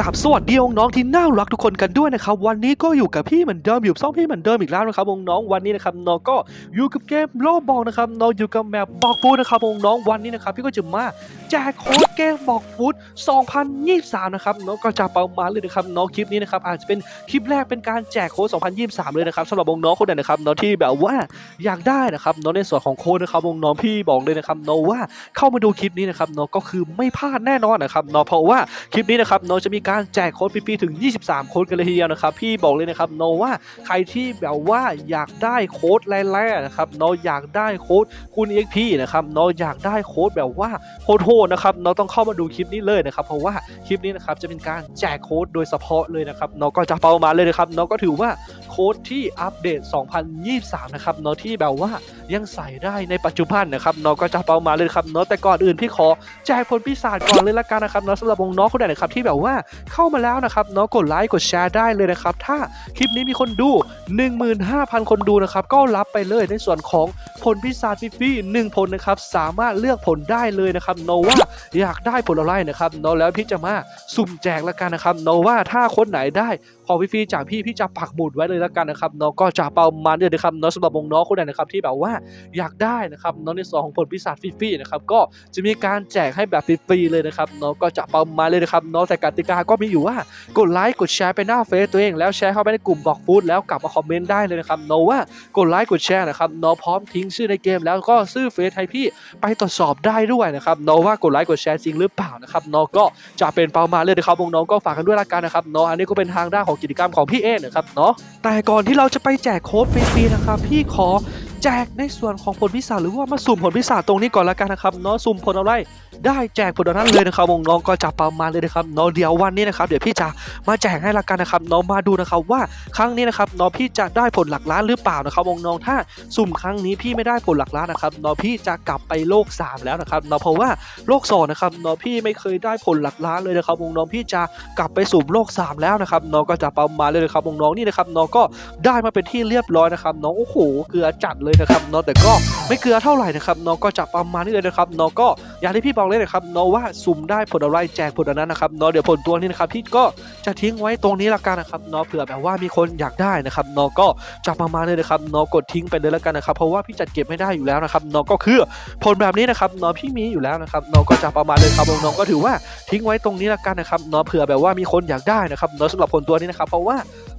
กับสวัสดีน้องๆที่น่ารักทุกคนกันด้วยนะครับ วันนี้ก็อยู่กับพี่เหมือนเดิมอยู่ซ่องพี่เหมือนเดิมอีกแล้วนะครับน้องๆวันนี้นะครับน้องก็อยู่กับเกมโลบอกนะครับน้องอยู่กับแมปบอกฟูดนะครับน้องๆวันนี้นะครับพี่ก็จะมาแจกโค้ดเกมบอกฟูด2023 นะครับน้องก็จะประมาณเลยนะครับน้องคลิปนี้นะครับอาจจะเป็นคลิปแรกเป็นการแจกโค้ด2023 เลยนะครับสำหรับน้องคนไหนนะครับน้องที่แบบว่าอยากได้นะครับน้องในส่วนของโค้ดนะครับน้องพี่บอกเลยนะครับน้องว่าเข้ามาดูคลิปนี้นะครับน้องก็คือไม่พลาดแน่นอนนะครับน้องเพราะว่าคลิปนี้นะครับน้องจะมีการแจกโค้ดพี่ๆถึง 23 โค้ดกันเลยทีเดียวนะครับ พี่บอกเลยนะครับโน้ว่าใครที่แบบว่าอยากได้โค้ดแร่ๆนะครับโนอยากได้โค้ดคุณ EXP นะครับโนอยากได้โค้ดแบบว่าโหดๆนะครับโนต้องเข้ามาดูคลิปนี้เลยนะครับ เพราะว่าคลิปนี้นะครับจะเป็นการแจกโค้ดโดยเฉพาะเลยนะครับโนก็จะเปามาเลยนะครับโนก็ถือว่า ค้ดที่อัปเดต 2023 นะครับเน้องที่แบบว่ายังใส่ได้ในปัจจุบันนะครับเน้องก็จะเปามาเลยครับเน้องแต่ก่อนอื่นพี่ขอแจกผลปีศาจก่อนเลยละกันนะครับเนาะสำหรับวงน้องคนไหนนะครับที่แบบว่าเข้ามาแล้วนะครับเนาะกดไลค์กดแชร์ได้เลยนะครับถ้าคลิปนี้มีคนดู 15,000 คนดูนะครับก็รับไปเลยในส่วนของผลปีศาจฟรีๆหนึ่งผลนะครับสามารถเลือกผลได้เลยนะครับเนาะว่าอยากได้ผลอะไรนะครับเนาะแล้วพี่จะมาสุ่มแจกละกันนะครับเนาะว่าถ้าคนไหนได้ของฟรีๆจากพี่พี่จะปักหมุดไว้เลยละกันนะครับเนาะก็จะประมาณนี้นะครับเนาะสำหรับวงน้องคนไหนนะครับที่แบบว่าอยากได้นะครับเนาะในส่วนของผลปีศาจฟรีๆนะครับก็จะมีการแจกให้แบบฟรีๆเลยนะครับเนาะก็จะประมาณเลยนะครับเนาะแต่กติกาก็มีอยู่ว่ากดไลค์กดแชร์ไปหน้าเฟซตัวเอง แล้วแชร์เข้าไปในกลุ่มบอกฟูดแล้วกลับมาคอมเมนต์ได้เลยนะครับเนาะว่ากดไลค์กดแชร์นะครับเนาะพร้อมทิ้งชื่อในเกม แล้วก็ชื่อเฟซให้พี่ไปตรวจสอบได้ด้วยนะครับเนาะว่ากดไลค์กดแชร์จริงหรือเปล่านะครับเนาะก็จะเป็นประมาณเลยนะครับน้องก็ฝากกันด้วยละกันนะครับเนาะอันนี้ก็เป็นทางด้านของกิจกรรมของพี่เอนะครับเนาะแต่ก่อนที่เราจะไปแจกโค้ดฟรีๆนะครับพี่ขอ แจกในส่วนของผลพิศาจหรือว่ามาสุ่มผลพิศาจตรงนี้ก่อนละกันนะครับเนาะสุ่มผลอะไรได้แจกผลนั้นเลยนะครับน้องก็จะประมาณเลยนะครับเนาะเดี๋ยววันนี้นะครับเดี๋ยวพี่จะมาแจกให้ละกันนะครับน้องมาดูนะครับว่าครั้งนี้นะครับน้องพี่จะได้ผลหลักล้านหรือเปล่านะครับน้องถ้าสุ่มครั้งนี้พี่ไม่ได้ผลหลักล้านนะครับน้องพี่จะกลับไปโลก 3 แล้วนะครับเนาะเพราะว่าโลก2นะครับน้องพี่ไม่เคยได้ผลหลักล้านเลยนะครับน้องพี่จะกลับไปสุ่มโลก 3 แล้วนะครับน้องก็จะประมาณเลยนะครับน้องนี่นะครับน้องก็ได้มาเป็นที่เรียบร้อยนะครับน้องโอ้โหเกลือจัดเลยนะครับน้องแต่ก็ไม่เกลือเท่าไหร่นะครับเน้องก็จะประมาณนี้เลยนะครับเน้องก็อย่างที่พี่บอกเลยนะครับเน้องว่าสุ่มได้ผลอะไรแจกผลอันนั้นนะครับเน้องเดี๋ยวผลตัวนี้นะครับพี่ก็จะทิ้งไว้ตรงนี้ละกันนะครับเน้องเผื่อแบบว่ามีคนอยากได้นะครับเน้องก็จะประมาณเลยนะครับเน้องกดทิ้งไปเลยละกันนะครับเพราะว่าพี่จัดเก็บไม่ได้อยู่แล้วนะครับเน้องก็คือผลแบบนี้นะครับเน้องพี่มีอยู่แล้วนะครับเน้องก็จะประมาณเลยครับน้องก็ถือว่าทิ้งไว้ตรงนี้ละกันนะครับเน้องเผื่อแบบว่ามีคนอยากได้นะครับเน้องสำหรับผลตัวนี้นะครับเพราะว่า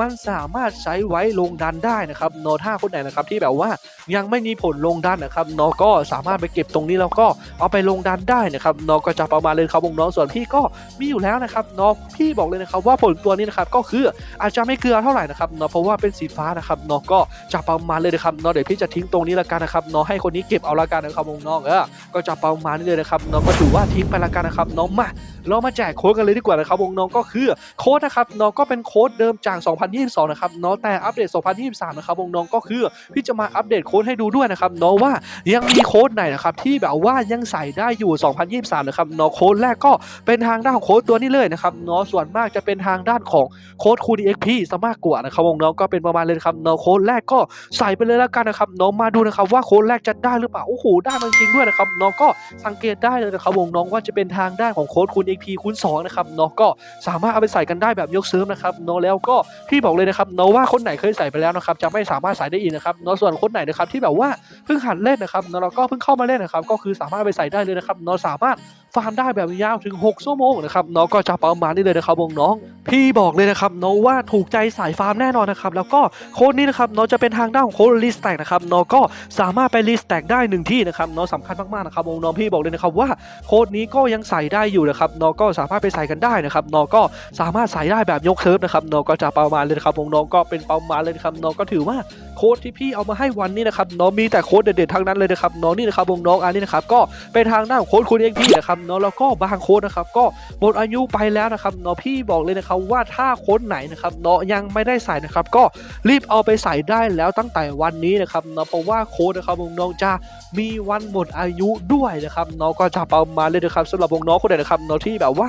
มันสามารถใช้ไว้ลงดันได้นะครับโนถ้าคนไหนนะครับที่แบบว่ายังไม่มีผลลงดันนะครับน้องก็สามารถไปเก็บตรงนี้แล้วก็เอาไปลงดันได้นะครับน้องก็จะประมาณเลยครับวงน้องส่วนพี่ก็มีอยู่แล้วนะครับน้องพี่บอกเลยนะครับว่าผลตัวนี้นะครับก็คืออาจจะไม่เกลือเท่าไหร่นะครับน้องเพราะว่าเป็นสีฟ้านะครับน้องก็จะประมาณเลยนะครับน้องเดี๋ยวพี่จะทิ้งตรงนี้ละกันนะครับน้องให้คนนี้เก็บเอาละกันนะครับวงน้องเออก็จะประมาณนี้เลยนะครับน้องก็ถือว่าทิ้งไปละกันนะครับน้องมาเรามาแจกโค้ดกันเลยดีกว่านะครับวงน้องก็คือโค้ดนะครับน้องก็เป็นโค้ดเดิมจาก2022 นะครับน้องแต่อัปเดต 2023 นะครับวงน้องก็คือพี่จะมาอัปเดตโค้ดให้ดูด้วยนะครับเนาะว่ายังมีโค้ดไหนนะครับที่แบบว่ายังใส่ได้อยู่ 2023 นะครับเนาะโค้ดแรกก็เป็นทางด้านของโค้ดตัวนี้เลยนะครับเนาะส่วนมากจะเป็นทางด้านของโค้ดคูดีเอ็กพีซะมากกว่านะครับวงน้องก็เป็นประมาณเลยครับเนาะโค้ดแรกก็ใส่ไปเลยแล้วกันนะครับเนาะมาดูนะครับว่าโค้ดแรกจะได้หรือเปล่าโอ้โหได้มาจริงด้วยนะครับเนาะก็สังเกตได้เลยนะครับวงน้องว่าจะเป็นทางด้านของโค้ดคูณ XP คูณ2นะครับเนาะก็สามารถเอาไปใส่กันได้แบบยกเซิร์ฟนะครับเนาะแล้วก็พี่บอกเลยนะครับโนว่าคนไหนเคยใส่ไปแล้วนะครับจะไม่สามารถใส่ได้อีกนะครับเนาะส่วนคนไหนนะครับที่แบบว่าเพิ่งหัดเล่นนะครับเนาะแล้วก็เพิ่งเข้ามาเล่นนะครับก็คือสามารถไปใส่ได้เลยนะครับเนาะสามารถฟาร์มได้แบบยาวถึง 6 ชั่วโมงนะครับเนาะก็จะประมาณนี้เลยนะครับวงน้อง พี่บอกเลยนะครับเนาะว่าถูกใจสายฟาร์มแน่นอนนะครับ แล้วก็โค้ดนี้นะครับเนาะจะเป็นทางด้านของโค้ดรีสแต็กนะครับเนาะก็สามารถไปรีสแต็กได้หนึ่งที่นะครับเนาะสำคัญมากๆนะครับวงน้องพี่บอกเลยนะครับว่าโค้ดนี้ก็ยังใส่ได้อยู่นะครับเนาะก็สามารถไปใส่กันได้นะครับเนาะก็สามารถใส่ได้แบบยกเซิร์ฟนะครับเนาะก็จะประมาณเลยนะครับวงน้องก็เป็นประมาณเลยนะครับเนาะก็ถือว่าโค้ดที่พี่เอามาให้วันนี้นะครับนอมีแต่โค้ดเด็ดๆทั้งนั้นเลยนะครับนอนี่นะครับวงน้องอันนี้นะครับก็เป็นทางหน้าของโค้ดคุณเองพี่นะครับน้องแล้วก็บางโค้ดนะครับก็หมดอายุไปแล้วนะครับน้องพี่บอกเลยนะครับว่าถ้าโค้ดไหนนะครับน้องยังไม่ได้ใส่นะครับ ก็รีบเอาไปใส่ได้แล้วตั้งแต่วันนี้นะครับน้องเพราะว่าโค้ดนะครับวงน้องจะมีวันหมดอายุด้วยนะครับน้องก็จะประมาณเลยนะครับสำหรับวงน้องคนไหนนะครับน้องที่แบบว่า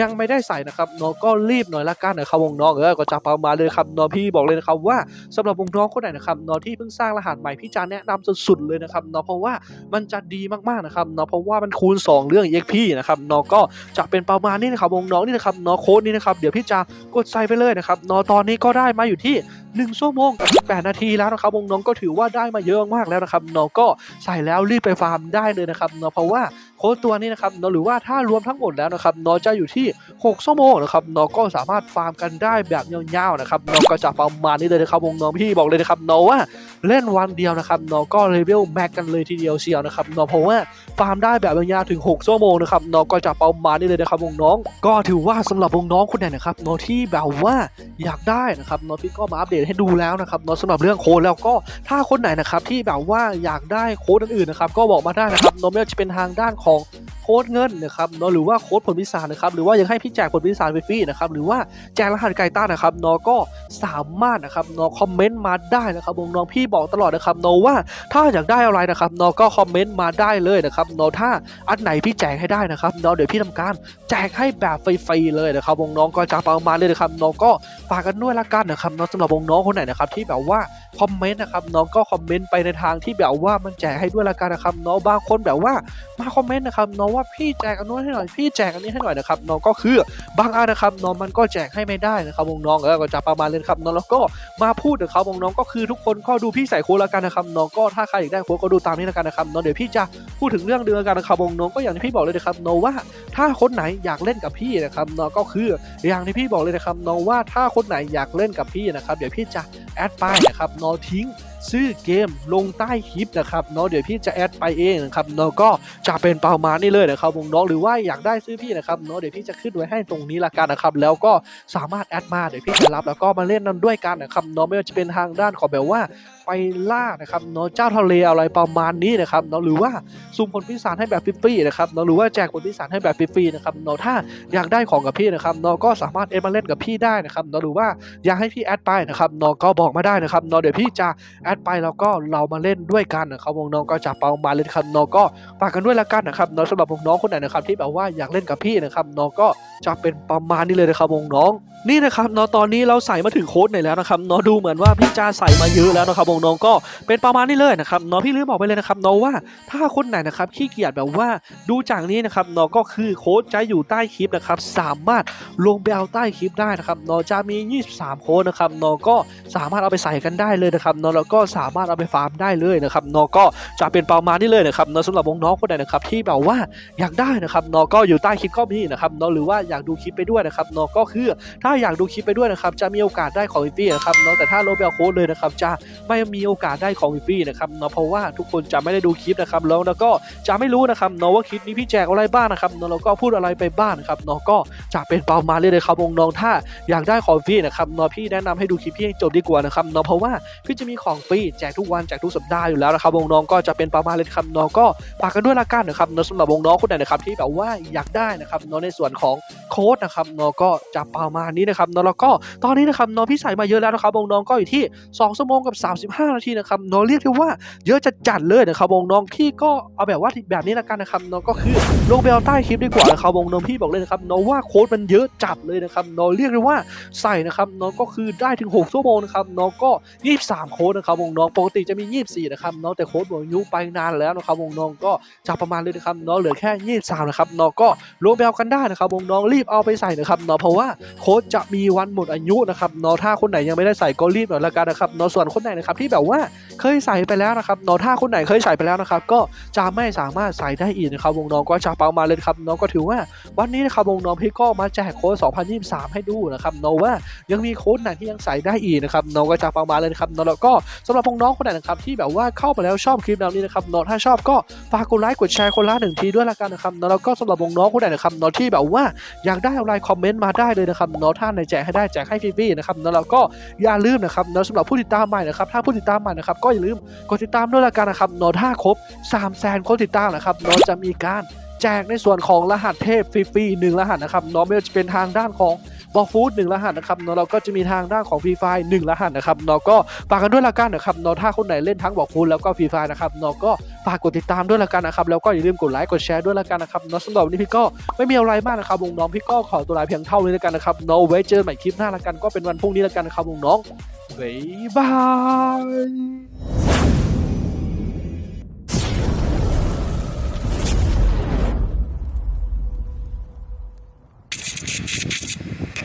ยังไม่ได้ใส่นะครับน้องก็รีบหน่อยละกันนะครับวงน้องเออก็จะประมาณเลยครับน้องพี่บอกเลยนะครับว่าสำหรับวงน้องคนไหนนะครับน้องที่เพิ่งสร้างรหัสใหม่พี่จะแนะนำสุดๆเลยนะครับน้องเพราะว่ามันจะดีมากๆนะครับน้องเพราะว่ามันคูณ 2 เรื่อง EXP นะครับน้องก็จะเป็นประมาณนี้นะครับวงน้องนี่นะครับน้องโค้ดนี้นะครับเดี๋ยวพี่จะกดใส่ไปเลยนะครับน้องตอนนี้ก็ได้มาอยู่ที่ 1ชั่วโมง8นาทีแล้วนะครับวงน้องก็ถือว่าได้มาเยอะมากแล้วนะครับน้องก็ใส่แล้วรีบไปฟาร์มได้เลยนะครับน้องเพราะว่าโค้ดตัวนี้นะครับน้องหรือว่าถ้ารวมทั้งหมดแล้วนะครับน้องจะอยู่ที่ 6 ชั่วโมงนะครับน้องก็สามารถฟาร์มกันได้แบบยาวๆนะครับน้องก็จะประมาณนี้เลยนะครับวงน้องพี่บอกเลยนะครับน้องว่าเล่นวันเดียวนะครับน้องก็เลเวลแม็กกันเลยทีเดียวเชียวนะครับน้องเพราะว่าฟาร์มได้แบบยาวถึง 6 ชั่วโมงนะครับน้องก็จะประมาณนี้เลยนะครับวงน้อง ก็ถือว่าสำหรับวงน้องคนไหนนะครับน้องที่แบบว่าอยากได้นะครับน้องพี่ก็มาอัปเดตให้ดูแล้วนะครับน้องสำหรับเรื่องโค้ดแล้วก็ถ้าคนไหนนะครับที่แบบว่าอยากได้โค้ดอื่นๆนะครับก็บอกมาได้นะครับน้องไม่ว่าจะเป็นทางด้านของ ค้ดเงินนะครับเนาะหรือว่าโค้ดผลพิศาจนะครับหรือว่ายังให้พี่แจกผลพิศาจฟรีนะครับหรือว่าแจกรหัสไก่ต้านะครับน้อก็สามารถนะครับน้อคอมเมนต์มาได้นะครับวงน้องพี่บอกตลอดนะครับน้อว่าถ้าอยากได้อะไรนะครับน้อก็คอมเมนต์มาได้เลยนะครับน้อถ้าอันไหนพี่แจกให้ได้นะครับน้อเดี๋ยวพี่ทำการแจกให้แบบฟรีๆเลยนะครับวงน้องก็จะประมาณเลยนะครับน้อก็ฝากกันด้วยละกันนะครับน้อสำหรับวงน้องคนไหนนะครับที่แบบว่า คอมเมนต์นะครับน้องก็คอมเมนต์ไปในทางที่แบบว่ามันแจกให้ด้วยละกันนะครับน้องบางคนแบบว่ามาคอมเมนต์นะครับน้องว่าพี่แจกอันนู้นให้หน่อยพี่แจกอันนี้ให้หน่อยนะครับน้องก็คือบางอันนะครับน้องมันก็แจกให้ไม่ได้นะครับวงน้องเออก็จะประมาณเลยครับน้องแล้วก็มาพูดนะครับวงน้องก็คือทุกคนก็ดูพี่ใส่โค้ดละกันนะครับน้องก็ถ้าใครอยากได้โค้ดก็ดูตามนี้ละกันนะครับน้องเดี๋ยวพี่จะพูดถึงเรื่องเดือนกันนะครับวงน้องก็อย่างที่พี่บอกเลยนะครับน้องว่าถ้าคนไหนอยากเล่นกับพี่นะครับน้องก็คืออย่างที่พี่บอกเลยนะครับน้องว่าถ้าคนไหนอยากเล่นกับพี่นะครับเดี๋ยวพี่จะ แอดป้ายนะครับนอทิ้ง ชื่อเกมลงใต้คลิปนะครับน้องเดี๋ยวพี่จะแอดไปเองนะครับน้องก็จะเป็นประมาณนี้เลยนะครับวงน้องหรือว่าอยากได้ซื้อพี่นะครับน้องเดี๋ยวพี่จะขึ้นไว้ให้ตรงนี้ละกันนะครับแล้วก็สามารถแอดมาเดี๋ยวพี่จะรับแล้วก็มาเล่นนั้นด้วยกันนะครับน้องไม่ว่าจะเป็นทางด้านของแบบว่าไปล่านะครับเนาะเจ้าทะเลอะไรประมาณนี้นะครับเนาะหรือว่าซุ่มผลพิศาจให้แบบฟรีๆนะครับเนาะหรือว่าแจกผลพิศาจให้แบบฟรีๆนะครับเนาะถ้าอยากได้ของกับพี่นะครับเนาะก็สามารถเอ็ดมาเล่นกับพี่ได้นะครับเนาะหรือว่าอยากให้พี่แอดไปนะครับเนาะก็บอกมาได้นะครับเนาะเดี๋ยวพี่จะแอดไปแล้วก็เรามาเล่นด้วยกันนะครับวงน้องก็จะเปามาเลยครับน้องก็ฝากกันด้วยละกันนะครับน้องสำหรับวงน้องคนไหนนะครับที่แบบว่าอยากเล่นกับพี่นะครับน้องก็จะเป็นประมาณนี้เลยนะครับวงน้อง นี่นะครับเนาะตอนนี้เราใส่มาถึงโค้ดไหนแล้วนะครับเนาะดูเหมือนว่าพี่จ้าใส่มาเยอะแล้วนะครับวงน้องก็เป็นประมาณนี้เลยนะครับเนาะพี่ลืมบอกไปเลยนะครับเนาะว่าถ้าคนไหนนะครับขี้เกียจแบบว่าดูจากนี้นะครับเนาะก็คือโค้ดจะอยู่ใต้คลิปนะครับสามารถลงไปเอาใต้คลิปได้นะครับเนาะจะมี 23 โค้ดนะครับเนาะก็สามารถเอาไปใส่กันได้เลยนะครับเนาะแล้วก็สามารถเอาไปฟาร์มได้เลยนะครับเนาะก็จะเป็นประมาณนี้เลยนะครับเนาะสำหรับวงน้องคนไหนนะครับที่แบบว่าอยากได้นะครับเนาะก็อยู่ใต้คลิปก็มีนะครับเนาะหรือว่าอยากดูคลิปไปด้วยนะครับเนาะก็คือถ้าอยากดูคลิปไปด้วยนะครับจะมีโอกาสได้ของฟรีนะครับเนาะแต่ถ้าโลเบลโค้ดเลยนะครับจะไม่มีโอกาสได้ของฟรีนะครับเนาะเพราะว่าทุกคนจะไม่ได้ดูคลิปนะครับแล้วแล้วก็จะไม่รู้นะครับเนาะว่าคลิปนี้พี่แจกอะไรบ้างนะครับเนาะแล้วก็พูดอะไรไปบ้างนะครับเนาะก็จะเป็นเปามาเลยเลยครับวงน้องถ้าอยากได้ของฟรีนะครับเนาะพี่แนะนำให้ดูคลิปพี่ให้จบดีกว่านะครับเนาะเพราะว่าพี่จะมีของฟรีแจกทุกวันแจกทุกสัปดาห์อยู่แล้วนะครับวงน้องก็จะเป็นเปามาเลยครับเนาะก็ฝากกันด้วยละกันนะครับเนาะสำหรับวงน้องคนไหนนะครับที่แบบว่าอยากได้นะครับเนาะในส่วนของโค้ดนะครับเนาะก็จะประมาณนี้นะครับเนาะแล้วก็ตอนนี้นะครับน้องพี่ใส่มาเยอะแล้วนะครับวงน้องก็อยู่ที่2ชั่วโมงกับ 35 นาทีนะครับน้องเรียกได้ว่าเยอะจะจัดเลยนะครับวงน้องพี่ก็เอาแบบว่าแบบนี้ละกันนะครับน้องก็คือลงไปเอาใต้คลิปดีกว่านะครับวงน้องพี่บอกเลยนะครับน้องว่าโค้ดมันเยอะจัดเลยนะครับน้องเรียกได้ว่าใส่นะครับน้องก็คือได้ถึง 6 ชั่วโมงนะครับน้องก็ 23 โค้ดนะครับวงน้องปกติจะมี 24 นะครับน้องแต่โค้ดหมดอายุไปนานแล้วนะครับวงน้องก็จะประมาณเลยนะครับนอเหลือแค่ 23 นะครับนอก็ลงไปเอากันได้นะครับวงน้องรีบเอาไปใส่นะครับน้องเพราะว่าโค้ดจะมีวันหมดอายุนะครับเนาะถ้าคนไหนยังไม่ได้ใส่ก็รีบหน่อยละกันนะครับเนาะส่วนคนไหนนะครับที่แบบว่าเคยใส่ไปแล้วนะครับเนาะถ้าคนไหนเคยใส่ไปแล้วนะครับก็จะไม่สามารถใส่ได้อีกนะครับวงน้องก็จะเปามาเลยครับเนาะก็ถือว่าวันนี้นะครับวงน้องพี่ก็มาแจกโค้ด 2023 ให้ดูนะครับเนาะว่ายังมีโค้ดไหนที่ยังใส่ได้อีกนะครับเนาะก็จะเปามาเลยครับเนาะแล้วก็สำหรับวงน้องคนไหนนะครับที่แบบว่าเข้าไปแล้วชอบคลิปแนวนี้นะครับเนาะถ้าชอบก็ฝากกดไลค์กดแชร์คนละหนึ่งทีด้วยละกันนะครับเนาะแล้วก็สำหรับวงน้องคนไหนนะครับเนาะที่แบบว่าอยากได้อะไรคอมเมนต์มาได้เลยนะครับเนาะท่าในแจกให้ได้แจกให้ฟรีๆนะครับเนาะแล้วก็อย่าลืมนะครับเนาะสำหรับผู้ติดตามใหม่นะครับถ้าผู้ติดตามใหม่นะครับก็อย่าลืมกดติดตามด้วยละกันนะครับเนาะถ้าครบ3 0 0แสนคนติดตามนะครับเนาะจะมีการแจกในส่วนของรหัสเทพฟรีๆหนึ่งรหัสนะครับเนาะไม่ว่าจะเป็นทางด้านของ บอกฟูดหนึ่งรหัสนะครับเนาะเราก็จะมีทางด้านของฟรีไฟหนึ่งรหัสนะครับเนาะก็ฝากกันด้วยละกันนะครับเนาะถ้าคนไหนเล่นทั้งบอกฟูดแล้วก็ฟรีไฟนะครับเนาะก็ฝากกดติดตามด้วยละกันนะครับแล้วก็อย่าลืมกดไลค์กดแชร์ด้วยละกันนะครับเนาะสำหรับวันนี้พี่ก็ไม่มีอะไรมากนะครับวงน้องพี่ก็ขอตัวลาเพียงเท่านี้ละกันนะครับเนาะไว้เจอกันใหม่คลิปหน้าละกันก็เป็นวันพรุ่งนี้ละกันนะครับวงน้องบ๊ายบาย